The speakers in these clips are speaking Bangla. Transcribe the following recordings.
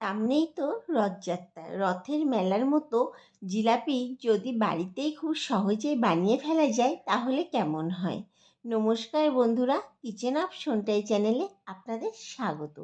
সামনেই তো রথযাত্রা। রথের মেলার মতো জিলাপি যদি বাড়িতেই খুব সহজেই বানিয়ে ফেলা যায়, তাহলে কেমন হয়? নমস্কার বন্ধুরা, কিচেন অফ সন্টাই চ্যানেলে আপনাদের স্বাগত।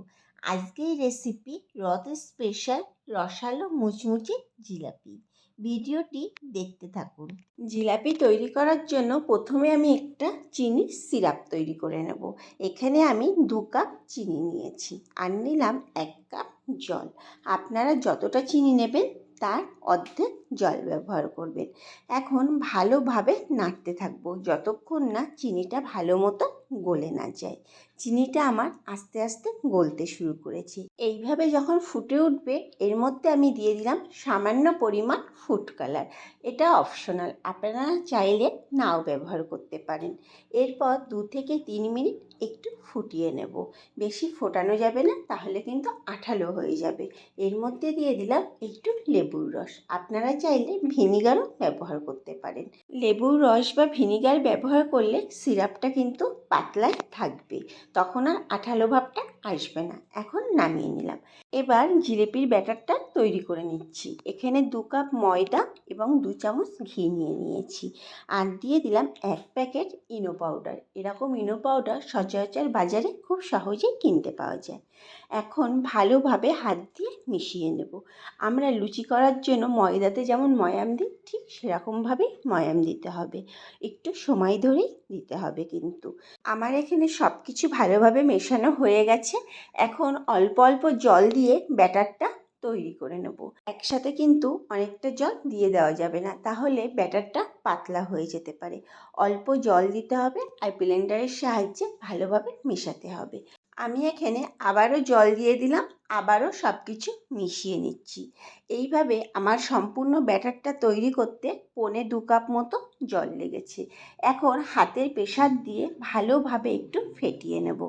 আজকের রেসিপি রথ স্পেশাল রসালো মুচমুচে জিলাপি। ভিডিওটি দেখতে থাকুন। জিলাপি তৈরি করার জন্য প্রথমে আমি একটা চিনির সিরাপ তৈরি করে নেব। এখানে আমি দু কাপ চিনি নিয়েছি আর নিলাম এক কাপ জল। আপনারা যতটা চিনি নেবেন তার অর্ধেক জল ব্যবহার করবেন। এখন ভালোভাবে নাড়তে থাকব, যতক্ষণ না চিনিটা ভালো মতো গলে না যায়। চিনিটা আমার আস্তে আস্তে গলতে শুরু করেছে। এইভাবে যখন ফুটে উঠবে, এর মধ্যে আমি দিয়ে দিলাম সামান্য পরিমাণ ফুড কালার এটা অপশনাল আপনারা চাইলে নাও ব্যবহার করতে পারেন। এরপর দু থেকে তিন মিনিট একটু ফুটিয়ে নেব। বেশি ফোটানো যাবে না, তাহলে কিন্তু আঠালো হয়ে যাবে। এর মধ্যে দিয়ে দিলাম একটু লেবুর রস। আপনারা চাইলে ভিনিগারও ব্যবহার করতে পারেন। লেবুর রস বা ভিনিগার ব্যবহার করলে সিরাপটা কিন্তু পাতলায় থাকবে। তখন আর আঠালো ভাবটা আসবে না। এখন নামিয়ে নিলাম। এবার জিলিপির ব্যাটারটা তৈরি করে নিচ্ছি। এখানে দু কাপ ময়দা এবং দু চামচ ঘি নিয়ে নিয়েছি। আর দিয়ে দিলাম এক প্যাকেট ইনো পাউডার। এরকম ইনো পাউডার সচরাচর বাজারে খুব সহজেই কিনতে পাওয়া যায়। এখন ভালোভাবে হাত দিয়ে মিশিয়ে নেব। আমরা লুচি করার জন্য ময়দাতে যেমন ময়াম দিই, ঠিক সেরকমভাবেই ময়াম দিতে হবে। একটু সময় ধরেই দিতে হবে কিন্তু। আমার এখানে সব কিছু ভালোভাবে মেশানো হয়ে গেছে। এখন অল্প অল্প জল দিয়ে ব্যাটারটা তৈরি করে নেব। একসাথে কিন্তু অনেকটা জল দিয়ে দেওয়া যাবে না, তাহলে ব্যাটারটা পাতলা হয়ে যেতে পারে। অল্প জল দিতে হবে আর ব্লেন্ডারের সাহায্যে ভালোভাবে মেশাতে হবে। আমি এখানে আবারও জল দিয়ে দিলাম, আবারও সব কিছু মিশিয়ে নিচ্ছি। এইভাবে আমার সম্পূর্ণ ব্যাটারটা তৈরি করতে পৌনে দু কাপ মতো জল লেগেছে। এখন হাতের প্রেশার দিয়ে ভালোভাবে একটু ফেটিয়ে নেব।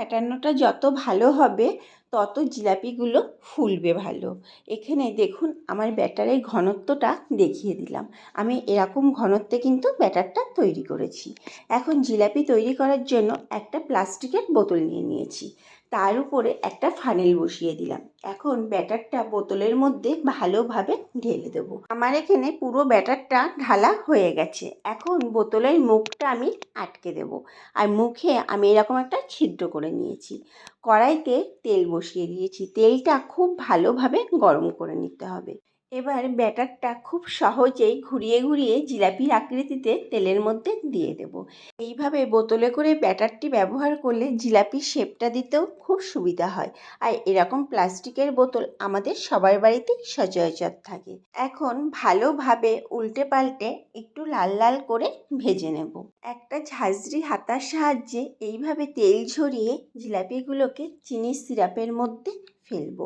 ফ্যাটানোটা যত ভালো হবে, তত জিলাপিগুলো ফুলবে ভালো। এখানে দেখুন আমার ব্যাটারের ঘনত্বটা দেখিয়ে দিলাম। আমি এরকম ঘনত্বে কিন্তু ব্যাটারটা তৈরি করেছি। এখন জিলাপি তৈরি করার জন্য একটা প্লাস্টিকের বোতল নিয়ে নিয়েছি। তার উপরে একটা ফানেল বসিয়ে দিলাম। এখন ব্যাটারটা বোতলের মধ্যে ভালোভাবে ঢেলে দেবো। আমার এখানে পুরো ব্যাটারটা ঢালা হয়ে গেছে। এখন বোতলের মুখটা আমি আটকে দেব। আর মুখে আমি এরকম একটা ছিদ্র করে নিয়েছি। কড়াইতে তেল বসিয়ে দিয়েছি। তেলটা খুব ভালোভাবে গরম করে নিতে হবে। এবার ব্যাটারটা খুব সহজেই ঘুরিয়ে ঘুরিয়ে জিলাপির আকৃতিতে তেলের মধ্যে দিয়ে দেব। এইভাবে বোতলে করে ব্যাটারটি ব্যবহার করলে জিলাপির শেপটা দিতেও খুব সুবিধা হয়। আর এরকম প্লাস্টিকের বোতল আমাদের সবার বাড়িতে সচরাচর থাকে। এখন ভালোভাবে উল্টে পাল্টে একটু লাল লাল করে ভেজে নেব। একটা ঝাঁঝরি হাতার সাহায্যে এইভাবে তেল ঝরিয়ে জিলাপিগুলোকে চিনির সিরাপের মধ্যে ফেলব।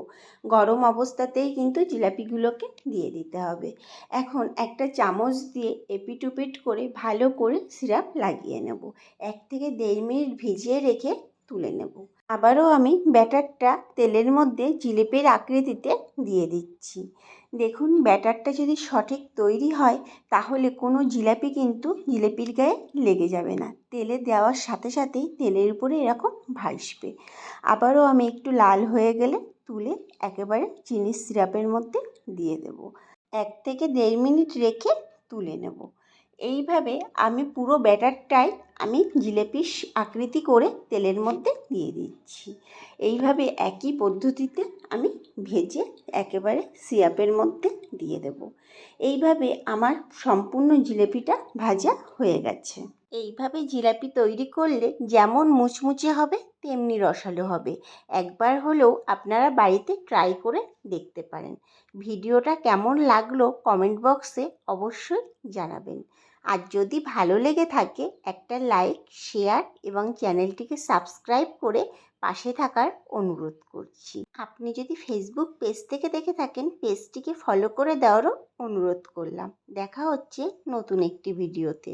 গরম অবস্থাতেই কিন্তু জিলাপিগুলোকে দিয়ে দিতে হবে। এখন একটা চামচ দিয়ে এপিট করে ভালো করে সিরাপ লাগিয়ে নেব। এক থেকে দেড় মিনিট ভিজিয়ে রেখে তুলে নেব। আবারও আমি ব্যাটারটা তেলের মধ্যে জিলিপির আকৃতিতে দিয়ে দিচ্ছি। দেখুন, ব্যাটারটা যদি সঠিক তৈরি হয়, তাহলে কোনো জিলাপি কিন্তু জিলিপির গায়ে লেগে যাবে না। তেলে দেওয়ার সাথে সাথেই তেলের উপরে এরকম ভাসবে। আবারও আমি একটু লাল হয়ে গেলে তুলে একেবারে চিনির সিরাপের মধ্যে দিয়ে দেব। এক থেকে দেড় মিনিট রেখে তুলে নেব। এইভাবে আমি পুরো ব্যাটারটাই আমি জিলেপির আকৃতি করে তেলের মধ্যে দিয়ে দিচ্ছি। এইভাবে একই পদ্ধতিতে আমি ভেজে একেবারে সিরাপের মধ্যে দিয়ে দেব। এইভাবে আমার সম্পূর্ণ জিলেপিটা ভাজা হয়ে গেছে। এইভাবে জিলাপি তৈরি করলে যেমন মুচমুচে হবে, তেমনি রসালো হবে। একবার হলেও আপনারা বাড়িতে ট্রাই করে দেখতে পারেন। ভিডিওটা কেমন লাগল কমেন্ট বক্সে অবশ্যই জানাবেন। আর যদি ভালো লেগে থাকে, একটা লাইক শেয়ার এবং চ্যানেলটিকে সাবস্ক্রাইব করে পাশে থাকার অনুরোধ করছি। আপনি যদি ফেসবুক পেজ থেকে দেখে থাকেন পেজটিকে ফলো করে দেওয়ারও অনুরোধ করলাম। দেখা হচ্ছে নতুন একটি ভিডিওতে